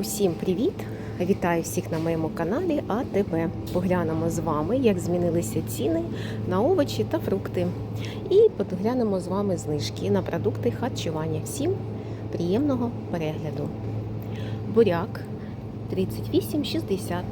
Усім привіт! Вітаю всіх на моєму каналі АТБ. Поглянемо з вами, як змінилися ціни на овочі та фрукти. І поглянемо з вами знижки на продукти харчування. Всім приємного перегляду. Буряк 38,60.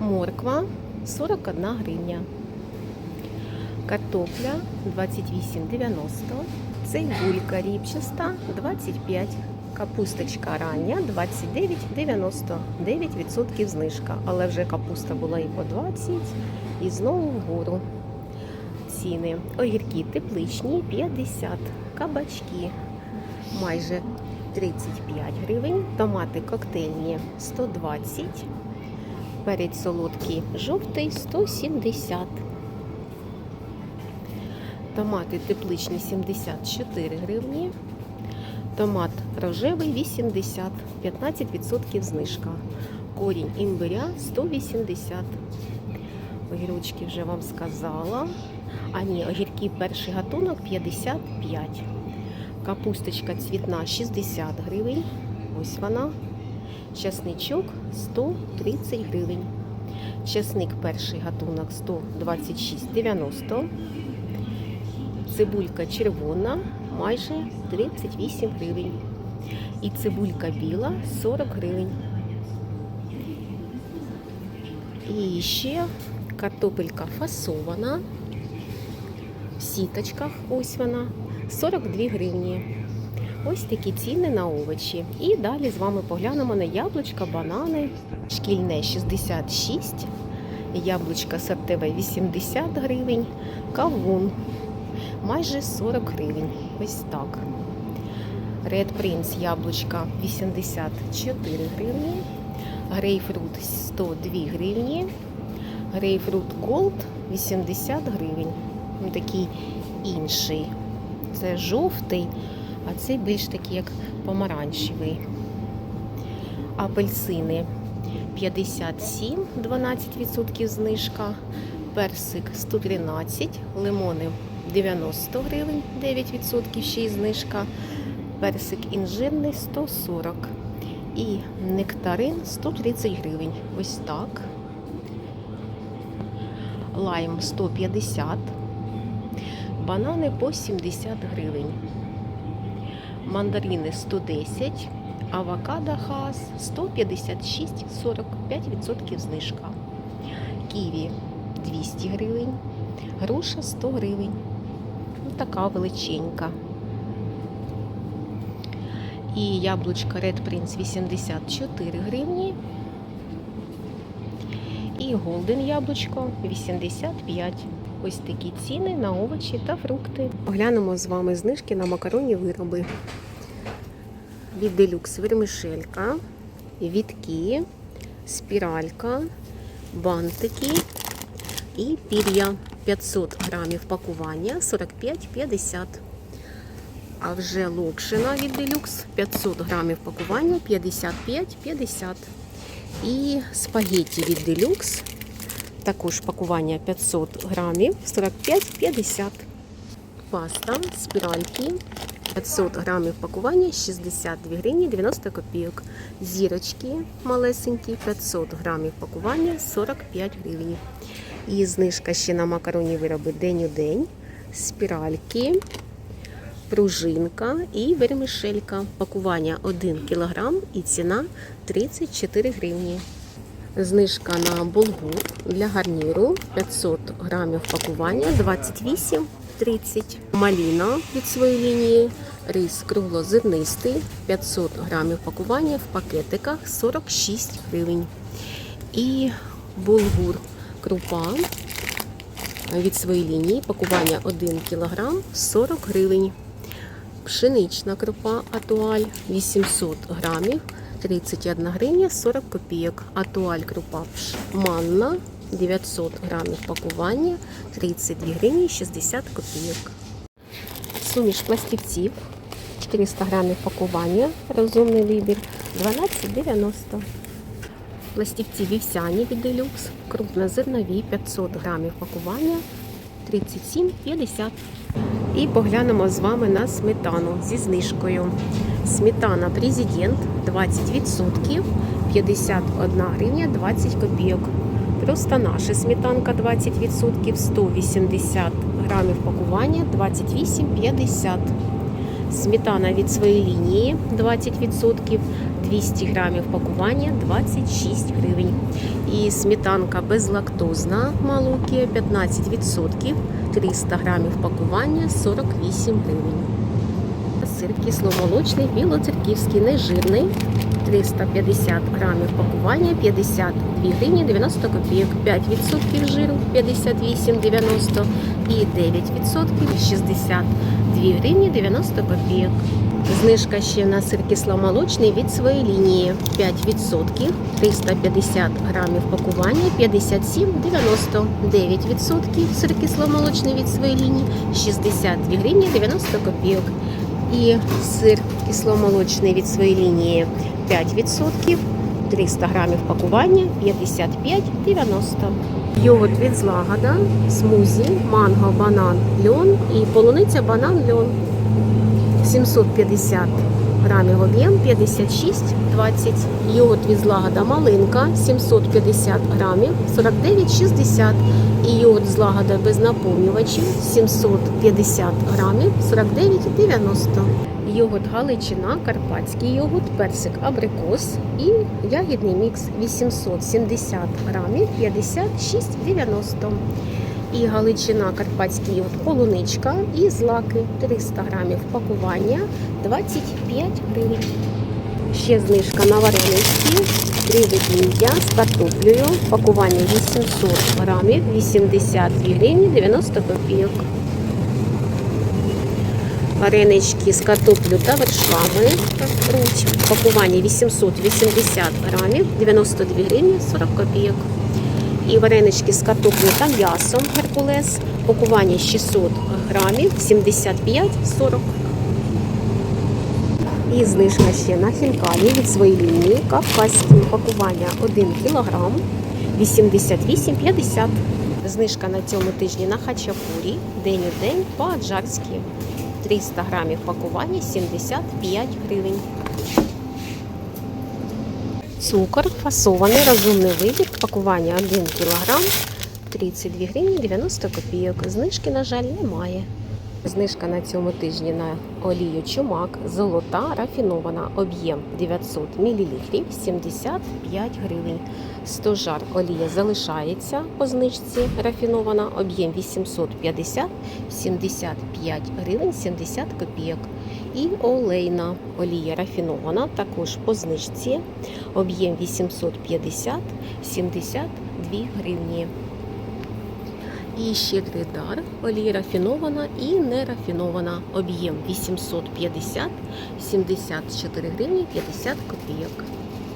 Морква 41 гривня. Картопля 28,90. Цибулька ріпчаста 25 Капусточка рання 29,90, 9% знижка. Але вже капуста була і по 20, і знову вгору ціни. Огірки тепличні 50, кабачки майже 35 гривень, томати коктейльні 120, перець солодкий жовтий 170. Томати тепличні 74 гривні. Томат рожевий 80, 15% знижка. Корінь імбиря 180. Огірочки вже вам сказала. А ні, огірки перший гатунок 55. Капусточка цвітна 60 гривень. Ось вона. Часничок 130 гривень. Часник перший гатунок 126,90. Цибулька червона майже 38 гривень. І цибулька біла 40 гривень. І ще картопелька фасована. В сіточках ось вона 42 гривні. Ось такі ціни на овочі. І далі з вами поглянемо на яблучка, банани. Шкільне 66, яблучка сортове 80 гривень, кавун майже 40 гривень. Ось так. Red Prince яблучка 84 гривні. Грейпфрут 102 гривні. Грейпфрут Gold 80 гривень. Такий інший. Це жовтий, а цей більш такий, як помаранчевий. Апельсини 57, 12% знижка. Персик 113, лимони 90 гривень, 9% ще й знижка. Персик інжирний 140 і нектарин 130 гривень. Ось так. Лайм 150. Банани по 70 гривень. Мандарини 110. Авокадо хас 156, 45% знижка. Ківі 200 гривень. Груша 100 гривень. Така величенька. І яблучко Red Prince 84 гривні. І Golden яблучко 85. Ось такі ціни на овочі та фрукти. Поглянемо з вами знижки на макаронні вироби. Від Deluxe вермишелька, вітки, спіралька, бантики і пір'я 500 грамів пакування 45,50. А вже локшина від Deluxe 500 грамів пакування 55,50. І спагетті від Deluxe також пакування 500 грамів 45,50. Паста спіральки 500 грамів пакування 62 гривні 90 копійок. Зірочки малесенькі 500 грамів пакування 45 гривень. І знижка ще на макаронні вироби день у день. Спіральки, пружинка і вермишелька. Пакування 1 кг і ціна 34 гривні. Знижка на булгур для гарніру 500 грамів пакування 28,30. Маліна від своєї лінії. Рис круглозернистий 500 грамів пакування в пакетиках 46 гривень. І булгур крупа від своєї лінії. Пакування 1 кг 40 гривень. Пшенична крупа атуаль 800 грамів 31 гривня 40 копійок. Атуаль крупа манна 900 грамів пакування 32 гривні 60 копійок. Суміш пластівців 400 грамів пакування. Розумний вибір 12,90. Пластівці вівсяні від Deluxe, крупнозернові 500 грамів пакування 37,50. І поглянемо з вами на сметану зі знижкою. Сметана Президент 20%, 51 гривня 20 копійок. Просто наша сметанка 20%, 180 грамів пакування 28,50. Сметана від своєї лінії 20%, 200 грамів пакування 26 гривень. І сметанка безлактозна Малукія 15%, 300 грамів пакування 48 гривень. Сир кисломолочний, білоцерківський, нежирний, 350 грамів пакування, 52 гривні 90 копійок, 5% жиру 58,90 і 9% 62 гривні 90 копійок. Знижка ще на сир кисломолочний від своєї лінії. 5%, 350 грамів пакування, 57,90, 9% сир кисломолочний від своєї лінії. 62 гривні 90 копійок. І сир кисломолочний від своєї лінії. 5%, 300 грамів пакування. 55,90. Йогурт від злагода, смузі, манго, банан, льон. І полуниця банан льон. 750 грамів об'єм 56,20. Йогурт від злагода малинка 750 грамів 49,60. І йогурт злагода без наповнювачів 750 грамів 49,90. Йогурт Галичина, карпатський йогурт, персик абрикос і ягідний мікс 870 грамів 56,90. І Галичина, карпатський полуничка і злаки 300 грамів пакування 25 гривень. Ще знижка на варенички, видіння з картоплею, пакування 800 грамів, 82 гривні 90 копійок. Варенички з картоплею та вершками, пакування 880 грамів, 92 гривні 40 копійок. І варенички з картоплею та м'ясом Геркулес, пакування 600 грамів, 75,40. І знижка ще на хінкалі від своєї лінії кавказькі пакування 1 кг 88,50. Знижка на цьому тижні на хачапурі день у день по-аджарськи. 300 грамів пакування 75 гривень. Цукор фасований, розумний вибір, пакування 1 кг 32 гривні 90 копійок. Знижки, на жаль, немає. Знижка на цьому тижні на олію чумак золота рафінована об'єм 900 мл 75 гривень. Стожар олія залишається по знижці рафінована об'єм 850 75 гривень 70 копійок. І олейна олія рафінована також по знижці об'єм 850 72 гривні. І щедрий дар, олія рафінована і не рафінована. Об'єм 850, 74 гривні 50 копійок.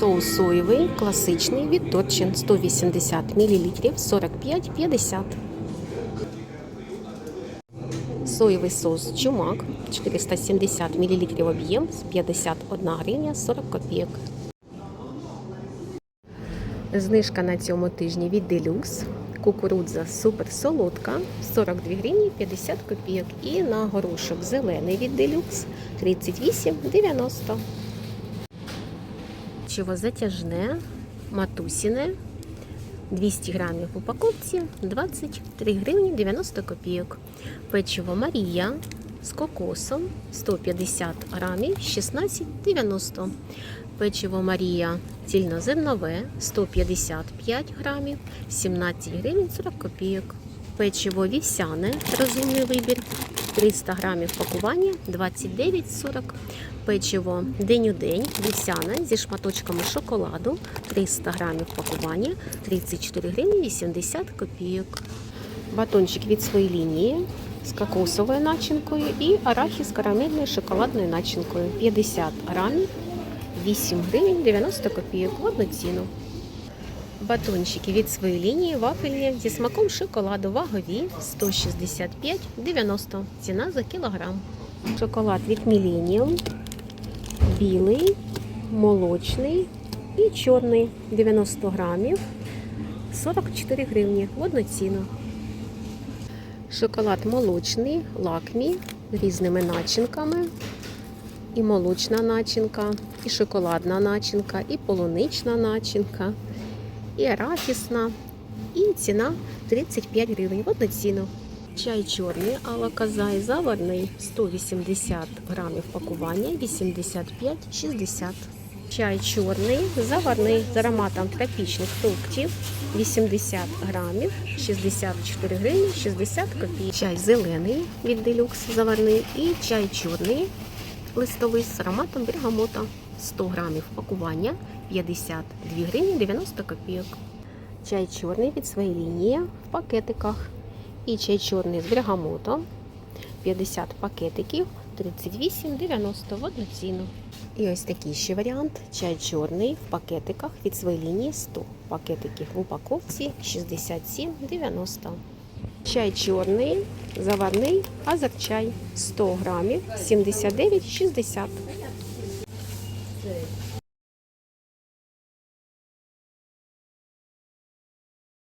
Соус соєвий, класичний від Торчин 180 мл 45,50. Соєвий соус чумак 470 мл об'єм 51 гривня 40 копійок. Знижка на цьому тижні від Deluxe. Кукурудза супер солодка 42 гривні 50 копійок. І на горошок зелений від Deluxe 38,90. Чого затяжне, матусіне 200 грамів в упаковці 23 гривні 90 копійок. Печиво Марія з кокосом 150 грамів 16,90. Печиво Марія цільнозернове 155 грамів 17 гривень 40 копійок. Печиво вівсяне розумний вибір 300 грамів пакування 29,40. Печиво день у день вівсяне зі шматочками шоколаду 300 грамів пакування 34 гривні 80 копійок. Батончик від своєї лінії з кокосовою начинкою і арахіс з карамельною шоколадною начинкою 50 грамів 8 гривень 90 копійок в одну ціну. Батончики від своєї лінії вафельні зі смаком шоколаду вагові 165,90 ціна за кілограм. Шоколад від Millennium, білий, молочний і чорний 90 грамів 44 гривні в одну. Шоколад молочний, лакмі різними начинками і молочна начинка, і шоколадна начинка, і полунична начинка, і арахісна. І ціна 35 гривень в одну ціну. Чай чорний алаказай заварний 180 грамів пакування 85,60. Чай чорний заварний з ароматом тропічних фруктів 80 грамів 64 гривні 60 копійок. Чай зелений від делюкс заварний і чай чорний листовий з ароматом бергамота 100 грамів пакування 52 гривні 90 копійок. Чай чорний від своєї лінії в пакетиках. І чай чорний з бергамотом 50 пакетиків 38,90 в одну ціну. І ось такий ще варіант. Чай чорний в пакетиках від своєї лінії 100 пакетиків в упаковці 67,90. Чай чорний, заварний, азерчай 100 грамів 79,60.